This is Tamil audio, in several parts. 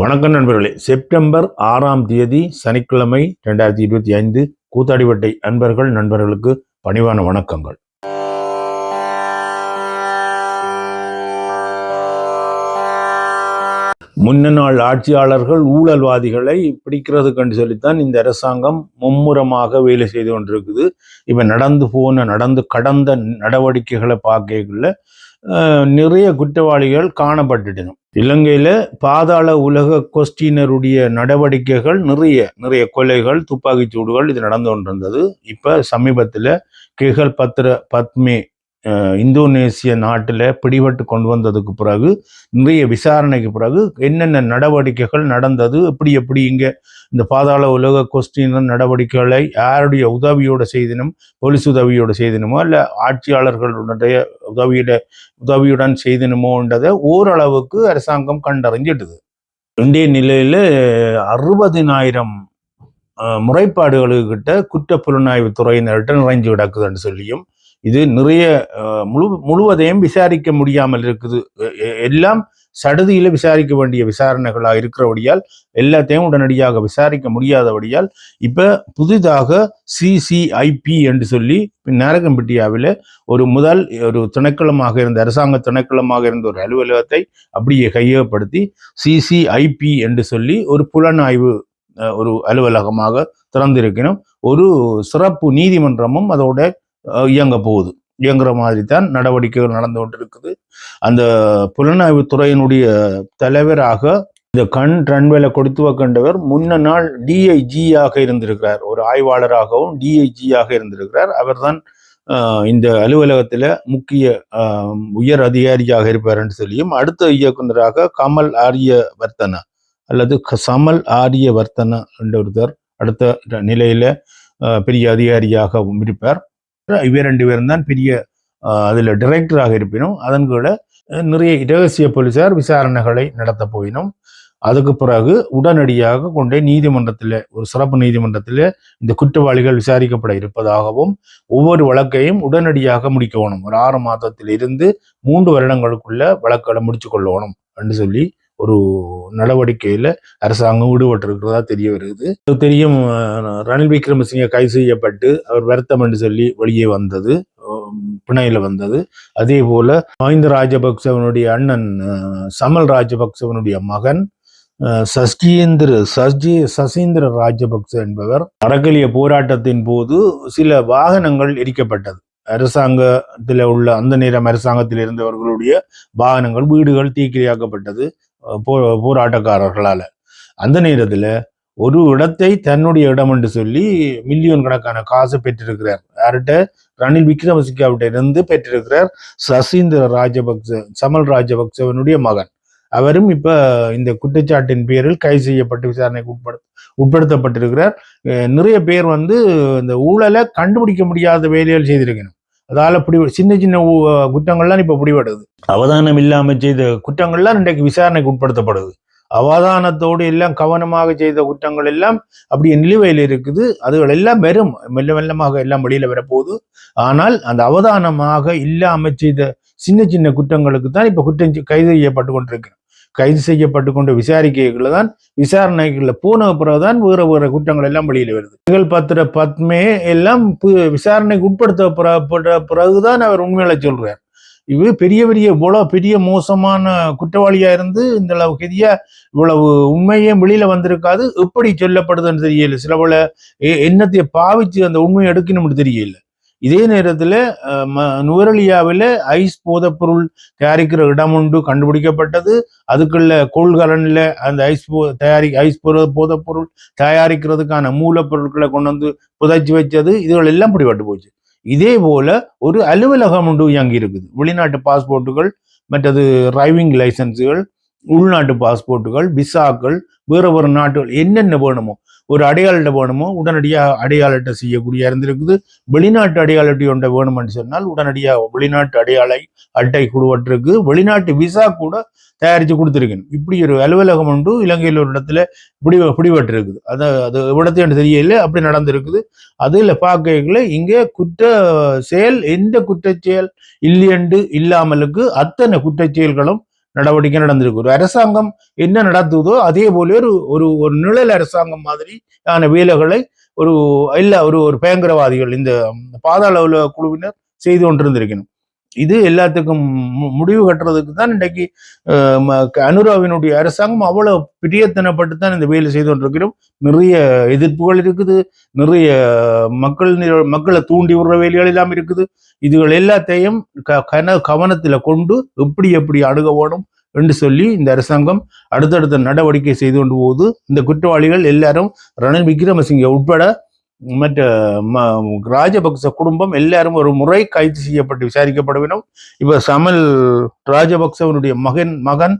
வணக்கம் நண்பர்களே. செப்டம்பர் ஆறாம் தேதி சனிக்கிழமை ரெண்டாயிரத்தி இருபத்தி ஐந்து கூத்தாடிப்பட்டை அன்பர்கள் நண்பர்களுக்கு பணிவான வணக்கங்கள். முன்ன நாள் ஆட்சியாளர்கள் ஊழல்வாதிகளை பிடிக்கிறது கண்டு சொல்லித்தான் இந்த அரசாங்கம் மும்முரமாக வேலை செய்து கொண்டிருக்குது. இப்போ நடந்து போன நடந்து கடந்த நடவடிக்கைகளை பார்க்கல நிறைய குற்றவாளிகள் காணப்பட்டுட்டன இலங்கையில் பாதாள உலக கொஸ்டினருடைய நடவடிக்கைகள் நிறைய நிறைய கொலைகள் துப்பாக்கிச்சூடுகள் இது நடந்து கொண்டிருந்தது. இப்போ சமீபத்தில் கேகல் பத்ர பத்மே இந்தோனேசிய நாட்டில் பிடிபட்டு கொண்டு வந்ததுக்கு பிறகு நிறைய விசாரணைக்கு பிறகு என்னென்ன நடவடிக்கைகள் நடந்தது எப்படி எப்படி இங்கே இந்த பாதாள உலக கொஸ்டின் நடவடிக்கைகளை யாருடைய உதவியோடு செய்தினும் போலீஸ் உதவியோடு செய்தினுமோ இல்லை ஆட்சியாளர்களுடைய உதவியிட உதவியுடன் செய்தினுமோன்றதை ஓரளவுக்கு அரசாங்கம் கண்டறிஞ்சிட்டுது. இந்திய நிலையில அறுபதினாயிரம் முறைப்பாடுகளுக்கிட்ட குற்ற புலனாய்வு துறையினர்கிட்ட நிறைஞ்சு கிடக்குதுன்னு சொல்லியும் இது நிறைய முழு முழுவதையும் விசாரிக்க முடியாமல் இருக்குது. எல்லாம் சடுதியில் விசாரிக்க வேண்டிய விசாரணைகளாக இருக்கிறபடியால் எல்லாத்தையும் உடனடியாக விசாரிக்க முடியாதபடியால் இப்போ புதிதாக சிசிஐபி என்று சொல்லி நாரகம்பட்டியாவில் ஒரு முதல் ஒரு திணைக்களமாக இருந்த அரசாங்க திணைக்களமாக இருந்த ஒரு அலுவலகத்தை அப்படியே கையகப்படுத்தி சிசிஐபி என்று சொல்லி ஒரு புலனாய்வு ஒரு அலுவலகமாக திறந்திருக்கணும். ஒரு சிறப்பு நீதிமன்றமும் அதோட இயங்க போகுது. இயங்குற மாதிரி தான் நடவடிக்கைகள் நடந்து கொண்டிருக்குது. அந்த புலனாய்வு துறையினுடைய தலைவராக இந்த கண் ரன்வேல கொடுத்து கண்டவர் முன்ன நாள் டிஐஜியாக இருந்திருக்கிறார். ஒரு ஆய்வாளராகவும் டிஐஜியாக இருந்திருக்கிறார். அவர்தான் இந்த அலுவலகத்தில் முக்கிய உயர் அதிகாரியாக இருப்பார் என்று சொல்லியும் அடுத்த இயக்குநராக கமல் ஆரிய வர்த்தனா அல்லது க- சமல் ஆரிய வர்த்தனா என்ற ஒருத்தர் அடுத்த நிலையில பெரிய அதிகாரியாக இருப்பார். இவர் ரெண்டு பேரும் தான் பெரிய அதில் அதுல டைரக்டராக இருப்பினும் அதன் கூட நிறைய இரகசிய போலீசார் விசாரணைகளை நடத்த போயினும் அதுக்கு பிறகு உடனடியாக கொண்டே நீதிமன்றத்தில் ஒரு சிறப்பு நீதிமன்றத்தில் இந்த குற்றவாளிகள் விசாரிக்கப்பட இருப்பதாகவும் ஒவ்வொரு வழக்கையும் உடனடியாக முடிக்கணும். ஒரு ஆறு மாதத்தில் இருந்து மூன்று வருடங்களுக்குள்ள வழக்குகளை முடிச்சு கொள்ளணும் என்று சொல்லி ஒரு நடவடிக்கையில அரசாங்கம் ஈடுபட்டிருக்கிறதா தெரிய வருது. தெரியும் ரணில் விக்ரமசிங்க கைது செய்யப்பட்டு அவர் வருத்தம் என்று சொல்லி வெளியே வந்தது பிணையில் பிணையில வந்தது. அதே போல மஹிந்த ராஜபக்சவனுடைய அண்ணன் சமல் ராஜபக்சவனுடைய மகன் அஹ், சஷ்கீந்திர சசீந்திர ராஜபக்ச என்பவர் அறக்கலிய போராட்டத்தின் போது சில வாகனங்கள் எரிக்கப்பட்டது. அரசாங்கத்தில் உள்ள அந்த நேரம் அரசாங்கத்தில் இருந்தவர்களுடைய வாகனங்கள் வீடுகள் தீக்கிரையாக்கப்பட்டது போ போராட்டக்காரர்களால். அந்த நேரத்தில் ஒரு இடத்தை தன்னுடைய இடம் என்று சொல்லி மில்லியன் கணக்கான காசு பெற்றிருக்கிறார். யார்கிட்ட? ரணில் விக்ரமசிங்காவிட்ட இருந்து பெற்றிருக்கிறார் சசீந்திர ராஜபக்ச சமல் ராஜபக்சவனுடைய மகன். அவரும் இப்ப இந்த குற்றச்சாட்டின் பேரில் கைது செய்யப்பட்டு விசாரணைக்கு உட்படு உட்படுத்தப்பட்டிருக்கிறார். நிறைய பேர் வந்து இந்த ஊழலை கண்டுபிடிக்க முடியாத வேலைகள் செய்திருக்கணும். அதால் பிடி சின்ன சின்ன குற்றங்கள்லாம் இப்போ பிடிபடுது. அவதானம் இல்லாமல் செய்த குற்றங்கள்லாம் இன்றைக்கு விசாரணைக்கு உட்படுத்தப்படுது. அவதானத்தோடு எல்லாம் கவனமாக செய்த குற்றங்கள் எல்லாம் அப்படியே நிலுவையில் இருக்குது. அதுகள் எல்லாம் வெறும் மெல்ல மெல்லமாக எல்லாம் வெளியில் வரப்போகுது. ஆனால் அந்த அவதானமாக இல்லாமல் செய்த சின்ன சின்ன குற்றங்களுக்கு தான் இப்போ குற்றம் கைது செய்யப்பட்டு கொண்டிருக்கு. கைது செய்யப்பட்டு கொண்டு விசாரிக்கைகளை தான் விசாரணைகள்ல போன பிறகுதான் வேறு வேறு குற்றங்கள் எல்லாம் வெளியில் வருது. புகழ் பத்திர பத்மே எல்லாம் பு- விசாரணைக்கு உட்படுத்தப்பட பிறகுதான் அவர் உண்மையில சொல்றார். இது பெரிய பெரிய இவ்வளோ பெரிய மோசமான குற்றவாளியாக இருந்து இந்த அளவு பெரிய இவ்வளவு உண்மையே வெளியில் வந்திருக்காது எப்படி சொல்லப்படுதுன்னு தெரியல. சில பல எ- பாவிச்சு அந்த உண்மையை எடுக்கணும்னு தெரியல. இதே நேரத்தில் நுவரலியாவில் ஐஸ் போதைப்பொருள் தயாரிக்கிற இடம் ஒன்று கண்டுபிடிக்கப்பட்டது. அதுக்குள்ள கொள்கலனில் அந்த ஐஸ் போ தயாரி ஐஸ் போத போதைப்பொருள் தயாரிக்கிறதுக்கான மூலப்பொருட்களை கொண்டு வந்து புதைச்சி வச்சது. இதுகள் எல்லாம் பிடிபட்டு போச்சு. இதே போல ஒரு அலுவலகம் ஒன்று இயங்கி இருக்குது. வெளிநாட்டு பாஸ்போர்ட்டுகள் மற்றது டிரைவிங் லைசன்ஸுகள் உள்நாட்டு பாஸ்போர்ட்டுகள் விசாக்கள் வேற வேறு நாட்டுகள் என்னென்ன வேணுமோ ஒரு அடையாளட்ட வேணுமோ உடனடியாக அடையாளட்டை செய்யக்கூடிய இருந்திருக்குது வெளிநாட்டு அடையாளட்டி ஒன்றை வேணும்னு சொன்னால் உடனடியாக வெளிநாட்டு அடையாள அட்டை கொடுவட்டிருக்கு வெளிநாட்டு விசா கூட தயாரித்து கொடுத்துருக்கணும் இப்படி ஒரு அலுவலகம் உண்டு இலங்கையில் ஒரு இடத்துல பிடி பிடிபட்டிருக்குது. அது அது இடத்தையும் தெரியல அப்படி நடந்திருக்குது. அதில் பார்க்கல இங்கே குற்ற செயல் எந்த குற்றச்செயல் இல்லையென்று இல்லாமலுக்கு அத்தனை குற்றச்செயல்களும் நடவடிக்கை நடந்திருக்கு. ஒரு அரசாங்கம் என்ன நடத்துதோ அதே போல ஒரு ஒரு ஒரு நிழல் அரசாங்கம் மாதிரியான வேலைகளை ஒரு இல்ல ஒரு ஒரு பயங்கரவாதிகள் இந்த பாதாள குழுவினர் செய்து கொண்டிருந்திருக்கணும். இது எல்லாத்துக்கும் முடிவு கட்டுறதுக்கு தான் இன்றைக்கு அனுராவினுடைய அரசாங்கம் அவ்வளவு பிரியத்தனப்பட்டு தான் இந்த வேலை செய்து கொண்டிருக்கிறோம். நிறைய எதிர்ப்புகள் இருக்குது. நிறைய மக்கள் மக்களை தூண்டி விடுற வேலைகள் எல்லாம் இருக்குது. இதுகள் எல்லாத்தையும் க- கன கவனத்துல கொண்டு எப்படி எப்படி அணுக வேணும் என்று சொல்லி இந்த அரசாங்கம் அடுத்தடுத்த நடவடிக்கை செய்து கொண்டு போகுது. இந்த குற்றவாளிகள் எல்லாரும் ரணில் விக்ரமசிங்க உட்பட மற்ற ராஜபக்ச குடும்பம் எல்லாரும் ஒரு முறை கைது செய்யப்பட்டு விசாரிக்கப்பட வேண்டும் இப்போ சமல் ராஜபக்சவனுடைய மகன் மகன்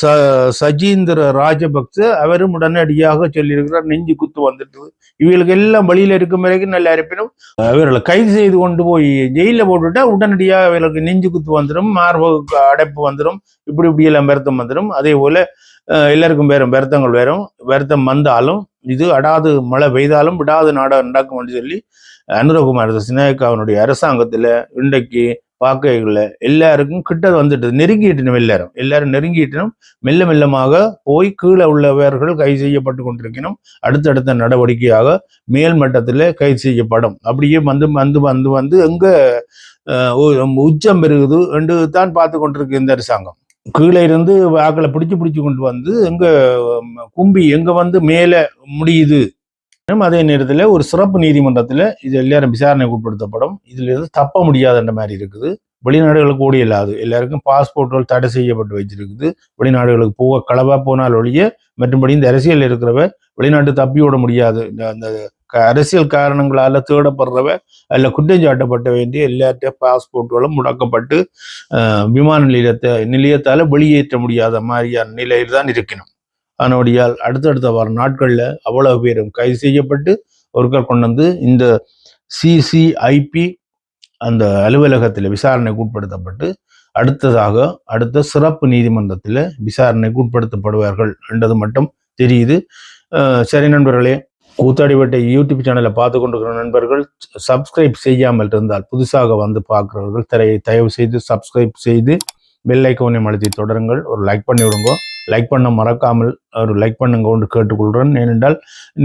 ச- சஜீந்திர ராஜபக்ச அவரும் உடனடியாக சொல்லியிருக்கிறார் நெஞ்சு குத்து வந்துட்டு இவங்களுக்கு எல்லாம் வழியில இருக்கும் வரைக்கும் நல்லா இருப்பினும் இவர்களை கைது செய்து கொண்டு போய் ஜெயிலில் போட்டுட்டா உடனடியாக இவர்களுக்கு நெஞ்சு குத்து வந்துடும் மார்புக்கு அடைப்பு வந்துடும் இப்படி இப்படி எல்லாம் வருத்தம் வந்துடும். அதே போல எல்லாருக்கும் வேறும் வருத்தங்கள் வேறும். வருத்தம் வந்தாலும் இது அடாது மழை பெய்தாலும் விடாது நாடாக நடக்கும் என்று சொல்லி அனுரகுமார் சினேகாவினுடைய அரசாங்கத்தில் இன்றைக்கு பார்க்கல எல்லாருக்கும் கிட்ட வந்துட்டு நெருங்கிட்டனும் எல்லாரும். எல்லாரும் நெருங்கிட்டனும் மெல்ல மெல்லமாக போய் கீழே உள்ளவர்கள் கைது செய்யப்பட்டு கொண்டிருக்கணும். அடுத்தடுத்த நடவடிக்கையாக மேல் மட்டத்தில் கைது செய்யப்படும். அப்படியே வந்து வந்து வந்து வந்து எங்க உச்சம் பெருகுது என்று தான் பார்த்து கொண்டிருக்கு இந்த அரசாங்கம். கீழே இருந்து வாக்களை பிடிச்சு பிடிச்சு கொண்டு வந்து எங்க கும்பி எங்க வந்து மேலே முடியுது. அதே நேரத்தில் ஒரு சிறப்பு நீதிமன்றத்தில் இது எல்லாரும் விசாரணைக்கு உட்படுத்தப்படும். இதுல இருந்து தப்ப முடியாதுன்ற மாதிரி இருக்குது. வெளிநாடுகளுக்கு ஓடி இல்லாது எல்லாருக்கும் பாஸ்போர்ட்கள் தடை செய்யப்பட்டு வச்சிருக்குது வெளிநாடுகளுக்கு போக களவா போனால் ஒழிய மற்றும்படி இந்த அரசியல் இருக்கிறவ வெளிநாட்டு தப்பி விட முடியாது. இந்த அந்த அரசியல் காரணங்களால தேடப்படுறவ அதில் குற்றம் சாட்டப்பட்ட வேண்டிய எல்லாற்ற பாஸ்போர்ட்களும் முடக்கப்பட்டு விமான நிலையத்தை நிலையத்தால் வெளியேற்ற முடியாத மாதிரியான நிலையில் தான் இருக்கணும் அதனுடையால் அடுத்தடுத்த வர நாட்களில் அவ்வளவு பேரும் கைது செய்யப்பட்டு ஒருக்கர் கொண்டு வந்து இந்த சிசிஐபி அந்த அலுவலகத்தில் விசாரணைக்கு உட்படுத்தப்பட்டு அடுத்ததாக அடுத்த சிறப்பு நீதிமன்றத்தில் விசாரணைக்கு உட்படுத்தப்படுவார்கள் என்றது மட்டும் தெரியுது சரி நண்பர்களே கூத்தாடிவட்டை யூடியூப் சேனலை பார்த்து கொண்டிருக்கிற நண்பர்கள் சப்ஸ்கிரைப் செய்யாமல் இருந்தால் புதுசாக வந்து பார்க்குறவர்கள் திரையை தயவு செய்து சப்ஸ்கிரைப் செய்து பெல் ஐக்கோனை அழுத்தி தொடருங்கள். ஒரு லைக் பண்ணி விடுங்க லைக் பண்ண மறக்காமல் ஒரு லைக் பண்ணுங்க ஒன்று கேட்டுக்கொள்கிறேன். ஏனென்றால்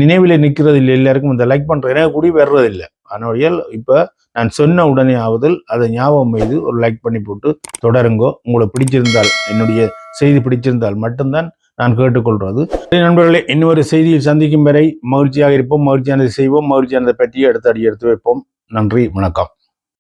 நினைவில் நிற்கிறது இல்லை எல்லாருக்கும். இந்த லைக் பண்ணுற எனக்கு கூடி வர்றதில்லை. அதனுடைய இப்போ நான் சொன்ன உடனே ஆவதில் அதை ஞாபகம் செய்து ஒரு லைக் பண்ணி போட்டு தொடருங்கோ. உங்களுக்கு பிடிச்சிருந்தால் என்னுடைய செய்தி பிடிச்சிருந்தால் மட்டும்தான் நான் கேட்டுக்கொள்வது சரி நண்பர்களே இன்னொரு செய்தியில் சந்திக்கும் வரை மகிழ்ச்சியாக இருப்போம் மகிழ்ச்சியானதை செய்வோம் மகிழ்ச்சியானதை பற்றி அடுத்த அடி எடுத்து வைப்போம். நன்றி வணக்கம்.